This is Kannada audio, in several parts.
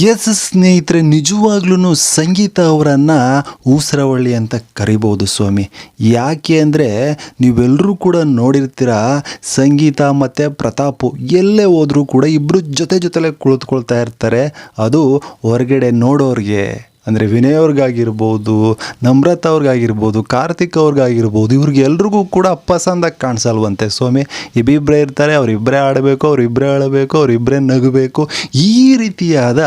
ಎಸ್ ಸ್ನೇಹಿತರೆ ನಿಜವಾಗ್ಲೂ ಸಂಗೀತ ಅವರನ್ನು ಊಸರವಳ್ಳಿ ಅಂತ ಕರಿಬೋದು ಸ್ವಾಮಿ. ಯಾಕೆ ಅಂದರೆ ನೀವೆಲ್ಲರೂ ಕೂಡ ನೋಡಿರ್ತೀರ, ಸಂಗೀತ ಮತ್ತು ಪ್ರತಾಪು ಎಲ್ಲೇ ಹೋದರೂ ಕೂಡ ಇಬ್ಬರು ಜೊತೆ ಜೊತೆಲೇ ಕುಳಿತುಕೊಳ್ತಾ ಇರ್ತಾರೆ. ಅದು ಹೊರಗಡೆ ನೋಡೋರಿಗೆ. ಅಂದರೆ ವಿನಯ್ ಅವ್ರಿಗಾಗಿರ್ಬೋದು, ನಮ್ರತ ಅವ್ರಿಗಾಗಿರ್ಬೋದು, ಕಾರ್ತಿಕ್ ಅವ್ರಿಗಾಗಿರ್ಬೋದು, ಇವ್ರಿಗೆ ಎಲ್ರಿಗೂ ಕೂಡ ಅಪ್ಪಸಂದಾಗಿ ಕಾಣಿಸಲ್ವಂತೆ. ಸ್ವಾಮಿ ಇಬ್ಬಿಬ್ಬರೇ ಇರ್ತಾರೆ ಅವರಿಬ್ಬರೇ ಆಡಬೇಕು ಅವರಿಬ್ಬರೇ ಆಡಬೇಕು ಅವರಿಬ್ಬರೇ ನಗಬೇಕು. ಈ ರೀತಿಯಾದ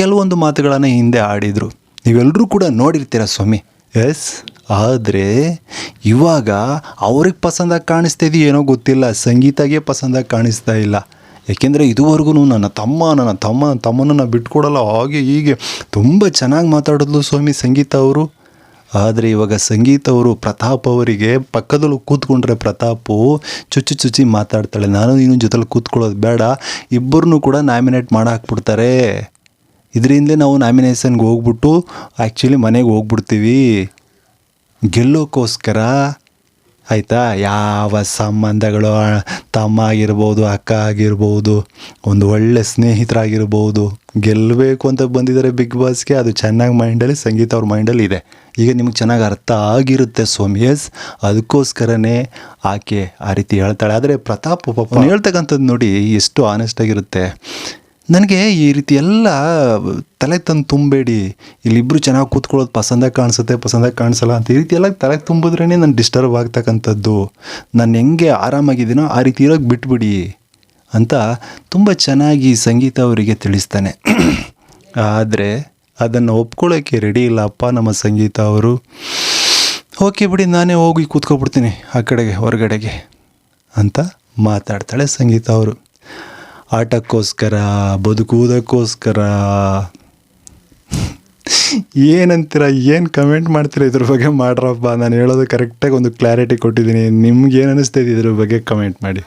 ಕೆಲವೊಂದು ಮಾತುಗಳನ್ನು ಹಿಂದೆ ಆಡಿದರು. ನೀವೆಲ್ಲರೂ ಕೂಡ ನೋಡಿರ್ತೀರ ಸ್ವಾಮಿ ಎಸ್, ಆದರೆ ಇವಾಗ ಅವ್ರಿಗೆ ಪಸಂದಾಗಿ ಏನೋ ಗೊತ್ತಿಲ್ಲ. ಸಂಗೀತಗೆ ಪಸಂದಾಗಿ ಕಾಣಿಸ್ತಾ ಇಲ್ಲ. ಏಕೆಂದರೆ ಇದುವರೆಗೂ ನನ್ನ ತಮ್ಮ ನನ್ನ ತಮ್ಮ ತಮ್ಮನನ್ನು ಬಿಟ್ಕೊಡಲ್ಲ, ಹಾಗೆ ಹೀಗೆ ತುಂಬ ಚೆನ್ನಾಗಿ ಮಾತಾಡಿದ್ಲು ಸ್ವಾಮಿ ಸಂಗೀತ ಅವರು. ಆದರೆ ಇವಾಗ ಸಂಗೀತ ಅವರು ಪ್ರತಾಪ್ ಅವರಿಗೆ ಪಕ್ಕದಲ್ಲಿ ಕೂತ್ಕೊಂಡ್ರೆ ಪ್ರತಾಪು ಚುಚ್ಚಿ ಚುಚ್ಚಿ ಮಾತಾಡ್ತಾಳೆ. ನಾನು ನೀನು ಜೊತೆಲಿ ಕೂತ್ಕೊಳ್ಳೋದು ಬೇಡ. ಇಬ್ಬರನ್ನೂ ಕೂಡ ನಾಮಿನೇಟ್ ಮಾಡಾಕ್ಬಿಡ್ತಾರೆ. ಇದರಿಂದಲೇ ನಾವು ನಾಮಿನೇಷನ್ಗೆ ಹೋಗ್ಬಿಟ್ಟು ಆ್ಯಕ್ಚುಲಿ ಮನೆಗೆ ಹೋಗ್ಬಿಡ್ತೀವಿ. ಗೆಲ್ಲೋಕ್ಕೋಸ್ಕರ ಆಯಿತಾ? ಯಾವ ಸಂಬಂಧಗಳು ತಮ್ಮ ಆಗಿರ್ಬೋದು ಅಕ್ಕ ಆಗಿರ್ಬೋದು ಒಂದು ಒಳ್ಳೆ ಸ್ನೇಹಿತರಾಗಿರ್ಬೋದು ಗೆಲ್ಲಬೇಕು ಅಂತ ಬಂದಿದ್ದಾರೆ ಬಿಗ್ ಬಾಸ್ಗೆ ಅದು ಚೆನ್ನಾಗಿ ಮೈಂಡಲ್ಲಿ ಸಂಗೀತ ಅವ್ರ ಮೈಂಡಲ್ಲಿ ಇದೆ. ಈಗ ನಿಮ್ಗೆ ಚೆನ್ನಾಗಿ ಅರ್ಥ ಆಗಿರುತ್ತೆ ಸ್ವಾಮಿ ಎಸ್ ಅದಕ್ಕೋಸ್ಕರನೇ ಆಕೆ ಆ ರೀತಿ ಹೇಳ್ತಾಳೆ. ಆದರೆ ಪ್ರತಾಪ್ ಪಾಪ ಹೇಳ್ತಕ್ಕಂಥದ್ದು ನೋಡಿ, ಎಷ್ಟು ಆನೆಸ್ಟ್ ಆಗಿರುತ್ತೆ. ನನಗೆ ಈ ರೀತಿ ಎಲ್ಲ ತಲೆ ತಂದು ತುಂಬಬೇಡಿ ಇಲ್ಲಿಬ್ಬರು ಚೆನ್ನಾಗಿ ಕೂತ್ಕೊಳ್ಳೋದು ಪಸಂದಾಗಿ ಕಾಣಿಸುತ್ತೆ ಪಸಂದಾಗಿ ಕಾಣಿಸಲ್ಲ ಅಂತ ಈ ರೀತಿ ಎಲ್ಲ ತಲೆ ತುಂಬಿದ್ರೇ ನಾನು ಡಿಸ್ಟರ್ಬ್ ಆಗ್ತಕ್ಕಂಥದ್ದು. ನಾನು ಹೆಂಗೆ ಆರಾಮಾಗಿದ್ದೀನೋ ಆ ರೀತಿ ಇರೋಕ್ಕೆ ಬಿಟ್ಬಿಡಿ ಅಂತ ತುಂಬ ಚೆನ್ನಾಗಿ ಸಂಗೀತ ಅವರಿಗೆ ತಿಳಿಸ್ತಾನೆ. ಆದರೆ ಅದನ್ನು ಒಪ್ಕೊಳ್ಳೋಕ್ಕೆ ರೆಡಿ ಇಲ್ಲ ಅಪ್ಪ ನಮ್ಮ ಸಂಗೀತ ಅವರು. ಓಕೆ ಬಿಡಿ, ನಾನೇ ಹೋಗಿ ಕೂತ್ಕೊಬಿಡ್ತೀನಿ ಆ ಕಡೆಗೆ, ಹೊರಗಡೆಗೆ ಅಂತ ಮಾತಾಡ್ತಾಳೆ ಸಂಗೀತ ಅವರು. ಆಟಕ್ಕೋಸ್ಕರ, ಬದುಕುವುದಕ್ಕೋಸ್ಕರ. ಏನಂತೀರ, ಏನು ಕಮೆಂಟ್ ಮಾಡ್ತೀರಾ ಇದ್ರ ಬಗ್ಗೆ ಮಾಡ್ರಪ್ಪ. ನಾನು ಹೇಳೋದು ಕರೆಕ್ಟಾಗಿ ಒಂದು ಕ್ಲಾರಿಟಿ ಕೊಟ್ಟಿದ್ದೀನಿ. ನಿಮ್ಗೆ ಏನು ಅನಿಸ್ತಾ ಇದೆ ಇದ್ರ ಬಗ್ಗೆ ಕಮೆಂಟ್ ಮಾಡಿ.